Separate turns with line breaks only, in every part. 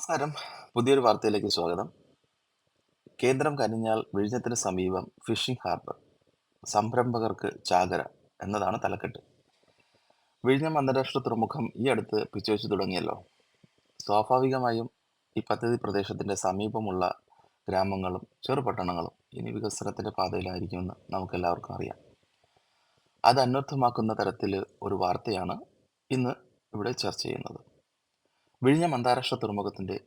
നമസ്കാരം. പുതിയൊരു വാർത്തയിലേക്ക് സ്വാഗതം. കേന്ദ്രം കനിഞ്ഞാൽ വിഴിഞ്ഞത്തിന് സമീപം ഫിഷിംഗ് ഹാർബർ സംരംഭകർക്ക് ചാകര എന്നതാണ് തലക്കെട്ട്. വിഴിഞ്ഞം അന്താരാഷ്ട്ര തുറമുഖം ഈ അടുത്ത് പിച്ചുവെച്ചു തുടങ്ങിയല്ലോ. സ്വാഭാവികമായും ഈ പദ്ധതി പ്രദേശത്തിന്റെ സമീപമുള്ള ഗ്രാമങ്ങളും ചെറുപട്ടണങ്ങളും ഇനി വികസനത്തിന്റെ പാതയിലായിരിക്കുമെന്ന് നമുക്ക് എല്ലാവർക്കും അറിയാം. അത് അന്വർത്ഥമാക്കുന്ന തരത്തിൽ ഒരു വാർത്തയാണ് ഇന്ന് ഇവിടെ ചർച്ച ചെയ്യുന്നത്. വിഴിഞ്ഞം അന്താരാഷ്ട്ര തുറമുഖത്തിന്റെ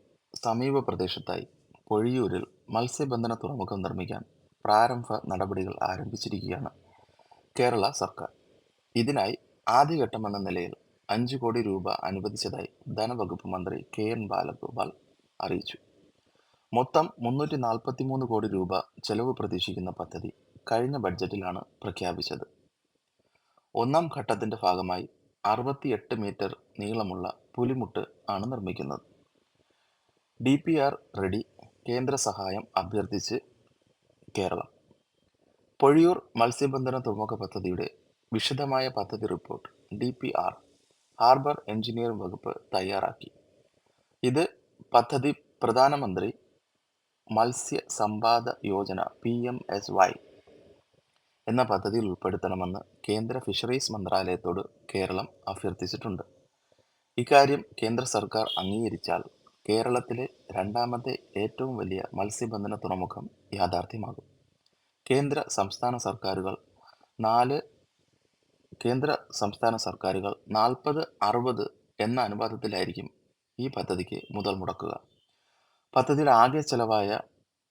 സമീപ പ്രദേശത്തായി പൊഴിയൂരിൽ മത്സ്യബന്ധന തുറമുഖം നിർമ്മിക്കാൻ പ്രാരംഭ നടപടികൾ ആരംഭിച്ചിരിക്കുകയാണ് കേരള സർക്കാർ. ഇതിനായി ആദ്യഘട്ടമെന്ന നിലയിൽ അഞ്ച് കോടി രൂപ അനുവദിച്ചതായി ധനവകുപ്പ് മന്ത്രി കെ എൻ ബാലഗോപാൽ അറിയിച്ചു. മൊത്തം മുന്നൂറ്റി നാൽപ്പത്തി മൂന്ന് കോടി രൂപ ചെലവ് പ്രതീക്ഷിക്കുന്ന പദ്ധതി കഴിഞ്ഞ ബഡ്ജറ്റിലാണ് പ്രഖ്യാപിച്ചത്. ഒന്നാം ഘട്ടത്തിന്റെ ഭാഗമായി അറുപത്തിയെട്ട് മീറ്റർ നീളമുള്ള പുലിമുട്ട് ആണ് നിർമ്മിക്കുന്നത്. ഡി പി ആർ റെഡി കേന്ദ്ര സഹായം അഭ്യർത്ഥിച്ച് കേരളം. പൊഴിയൂർ മത്സ്യബന്ധന തുറമുഖ പദ്ധതിയുടെ വിശദമായ പദ്ധതി report D P R harbour engineering വകുപ്പ് തയ്യാറാക്കി. ഇത് പദ്ധതി Pradhanmantri Matsya Sampada Yojana P M S Y എന്ന പദ്ധതിയിൽ ഉൾപ്പെടുത്തണമെന്ന് കേന്ദ്ര ഫിഷറീസ് മന്ത്രാലയത്തോട് കേരളം അഭ്യർത്ഥിച്ചിട്ടുണ്ട്. ഇക്കാര്യം കേന്ദ്ര സർക്കാർ അംഗീകരിച്ചാൽ കേരളത്തിലെ രണ്ടാമത്തെ ഏറ്റവും വലിയ മത്സ്യബന്ധന തുറമുഖം യാഥാർത്ഥ്യമാകും. കേന്ദ്ര സംസ്ഥാന സർക്കാരുകൾ നാല് കേന്ദ്ര സംസ്ഥാന സർക്കാരുകൾ നാൽപ്പത് അറുപത് എന്ന അനുപാതത്തിലായിരിക്കും ഈ പദ്ധതിക്ക് മുതൽ മുടക്കുക. പദ്ധതിയുടെ ആകെ ചെലവായ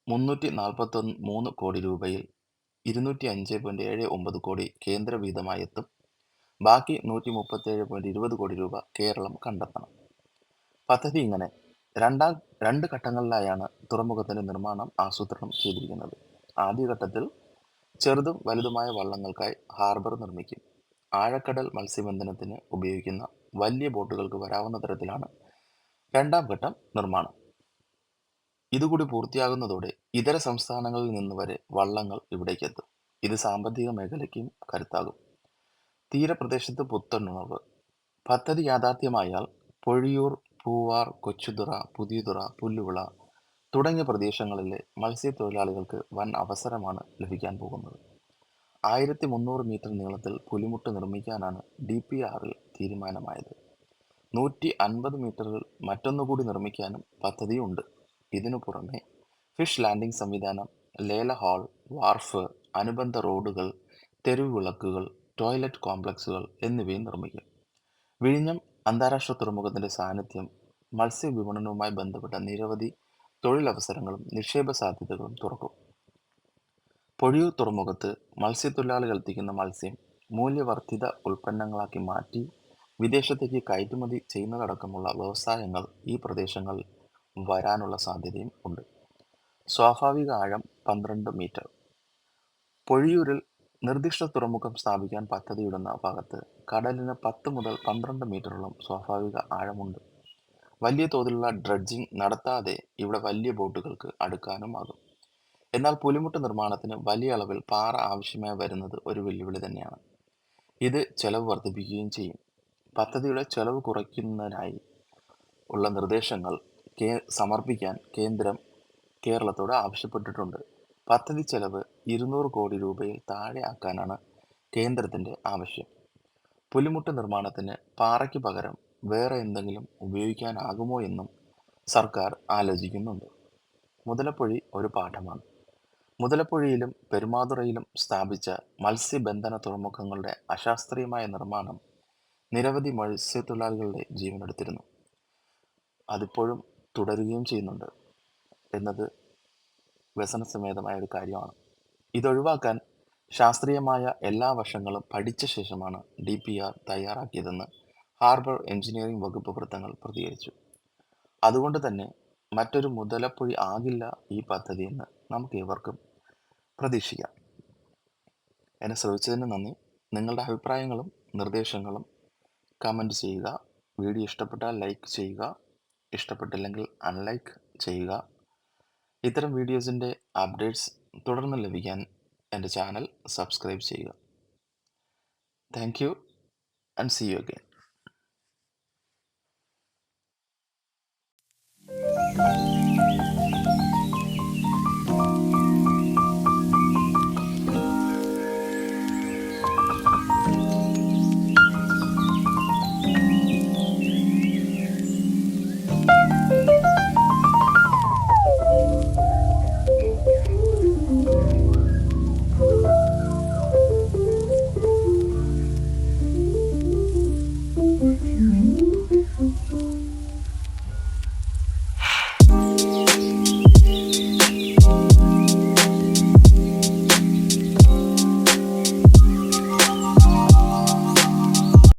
മുന്നൂറ്റി നാൽപ്പത്തൊന്ന് മൂന്ന് കോടി രൂപയിൽ ഇരുന്നൂറ്റി അഞ്ച് പോയിന്റ് ഏഴ് ഒമ്പത് കോടി കേന്ദ്ര വീതമായി എത്തും ബാക്കി നൂറ്റി മുപ്പത്തേഴ് പോയിന്റ് ഇരുപത് കോടി രൂപ കേരളം കണ്ടെത്തണം. പദ്ധതി ഇങ്ങനെ രണ്ടാം രണ്ട് ഘട്ടങ്ങളിലായാണ് തുറമുഖത്തിന്റെ നിർമ്മാണം ആസൂത്രണം ചെയ്തിരിക്കുന്നത്. ആദ്യഘട്ടത്തിൽ ചെറുതും വലുതുമായ വള്ളങ്ങൾക്കായി ഹാർബർ നിർമ്മിക്കും. ആഴക്കടൽ മത്സ്യബന്ധനത്തിന് ഉപയോഗിക്കുന്ന വലിയ ബോട്ടുകൾക്ക് വരാവുന്ന തരത്തിലാണ് രണ്ടാം ഘട്ടം നിർമ്മാണം. ഇതുകൂടി പൂർത്തിയാകുന്നതോടെ ഇതര സംസ്ഥാനങ്ങളിൽ നിന്ന് വരെ വള്ളങ്ങൾ ഇവിടേക്കെത്തും. ഇത് സാമ്പത്തിക മേഖലയ്ക്കും കരുത്താകും. തീരപ്രദേശത്ത് പുത്തനുണർവ്. പദ്ധതി യാഥാർത്ഥ്യമായാൽ പൊഴിയൂർ പൂവാർ കൊച്ചുതുറ പുതിയതുറ പുല്ലുവിള തുടങ്ങിയ പ്രദേശങ്ങളിലെ മത്സ്യത്തൊഴിലാളികൾക്ക് വൻ അവസരമാണ് ലഭിക്കാൻ പോകുന്നത്. ആയിരത്തി മുന്നൂറ് മീറ്റർ നീളത്തിൽ പുലിമുട്ട് നിർമ്മിക്കാനാണ് ഡി പി ആറിൽ തീരുമാനമായത്. നൂറ്റി അൻപത് മീറ്ററിൽ മറ്റൊന്നുകൂടി നിർമ്മിക്കാനും പദ്ധതിയുണ്ട്. ഇതിനു പുറമെ ഫിഷ് ലാൻഡിംഗ് സംവിധാനം ലേല ഹാൾ വാർഫ് അനുബന്ധ റോഡുകൾ തെരുവ് വിളക്കുകൾ ടോയ്ലറ്റ് കോംപ്ലക്സുകൾ എന്നിവയും നിർമ്മിക്കും. വിഴിഞ്ഞം അന്താരാഷ്ട്ര തുറമുഖത്തിന്റെ സാന്നിധ്യം മത്സ്യവിപണനവുമായി ബന്ധപ്പെട്ട നിരവധി തൊഴിലവസരങ്ങളും നിക്ഷേപ സാധ്യതകളും തുറക്കും. പൊഴിയൂർ തുറമുഖത്ത് മത്സ്യത്തൊഴിലാളികൾ എത്തിക്കുന്ന മത്സ്യം മൂല്യവർദ്ധിത ഉൽപ്പന്നങ്ങളാക്കി മാറ്റി വിദേശത്തേക്ക് കയറ്റുമതി ചെയ്യുന്നതടക്കമുള്ള വ്യവസായങ്ങൾ ഈ പ്രദേശങ്ങളിൽ വരാനുള്ള സാധ്യതയും ഉണ്ട്. സ്വാഭാവിക ആഴം പന്ത്രണ്ട് മീറ്റർ. പൊഴിയൂരിൽ നിർദ്ദിഷ്ട തുറമുഖം സ്ഥാപിക്കാൻ പദ്ധതിയിടുന്ന ഭാഗത്ത് കടലിന് പത്ത് മുതൽ പന്ത്രണ്ട് മീറ്ററോളം സ്വാഭാവിക ആഴമുണ്ട്. വലിയ തോതിലുള്ള ഡ്രഡ്ജിംഗ് നടത്താതെ ഇവിടെ വലിയ ബോട്ടുകൾക്ക് അടുക്കാനുമാകും. എന്നാൽ പുലിമുട്ട് നിർമ്മാണത്തിന് വലിയ അളവിൽ പാറ ആവശ്യമായി വരുന്നത് ഒരു വെല്ലുവിളി തന്നെയാണ്. ഇത് ചെലവ് വർദ്ധിപ്പിക്കുകയും ചെയ്യും. പദ്ധതിയുടെ ചെലവ് കുറയ്ക്കുന്നതിനായി ഉള്ള നിർദ്ദേശങ്ങൾ കേ സമർപ്പിക്കാൻ കേന്ദ്രം കേരളത്തോട് ആവശ്യപ്പെട്ടിട്ടുണ്ട്. പദ്ധതി ചെലവ് ഇരുന്നൂറ് കോടി രൂപയിൽ താഴെ ആക്കാനാണ് കേന്ദ്രത്തിന്റെ ആവശ്യം. പുലിമുട്ട് നിർമ്മാണത്തിന് പാറയ്ക്ക് പകരം വേറെ എന്തെങ്കിലും ഉപയോഗിക്കാനാകുമോ എന്നും സർക്കാർ ആലോചിക്കുന്നുണ്ട്. മുതലപ്പൊഴി ഒരു പാഠമാണ്. മുതലപ്പൊഴിയിലും പെരുമാതുറയിലും സ്ഥാപിച്ച മത്സ്യബന്ധന തുറമുഖങ്ങളുടെ അശാസ്ത്രീയമായ നിർമ്മാണം നിരവധി മത്സ്യത്തൊഴിലാളികളുടെ ജീവനെടുത്തിരുന്നു. അതിപ്പോഴും തുടരുകയും ചെയ്യുന്നുണ്ട്. എന്നത് വ്യസനസമേതമായ ഒരു കാര്യമാണ്. ഇതൊഴിവാക്കാൻ ശാസ്ത്രീയമായ എല്ലാ വശങ്ങളും പഠിച്ച ശേഷമാണ് ഡി പി ആർ തയ്യാറാക്കിയതെന്ന് ഹാർബർ എഞ്ചിനീയറിംഗ് വകുപ്പ് വൃത്തങ്ങൾ പ്രതികരിച്ചു. അതുകൊണ്ട് തന്നെ മറ്റൊരു മുതലപ്പൊഴി ആകില്ല ഈ പദ്ധതി എന്ന് നമുക്ക് ഏവർക്കും പ്രതീക്ഷിക്കാം. എന്നെ ശ്രമിച്ചതിന് നന്ദി. നിങ്ങളുടെ അഭിപ്രായങ്ങളും നിർദ്ദേശങ്ങളും കമന്റ് ചെയ്യുക. വീഡിയോ ഇഷ്ടപ്പെട്ടാൽ ലൈക്ക് ചെയ്യുക. ഇഷ്ടപ്പെട്ടില്ലെങ്കിൽ അൺലൈക്ക് ചെയ്യുക. ഇത്തരം വീഡിയോസിന്റെ അപ്ഡേറ്റ്സ് തുടർന്ന് ലഭിക്കാൻ എന്റെ ചാനൽ സബ്സ്ക്രൈബ് ചെയ്യുക. Thank you and see you again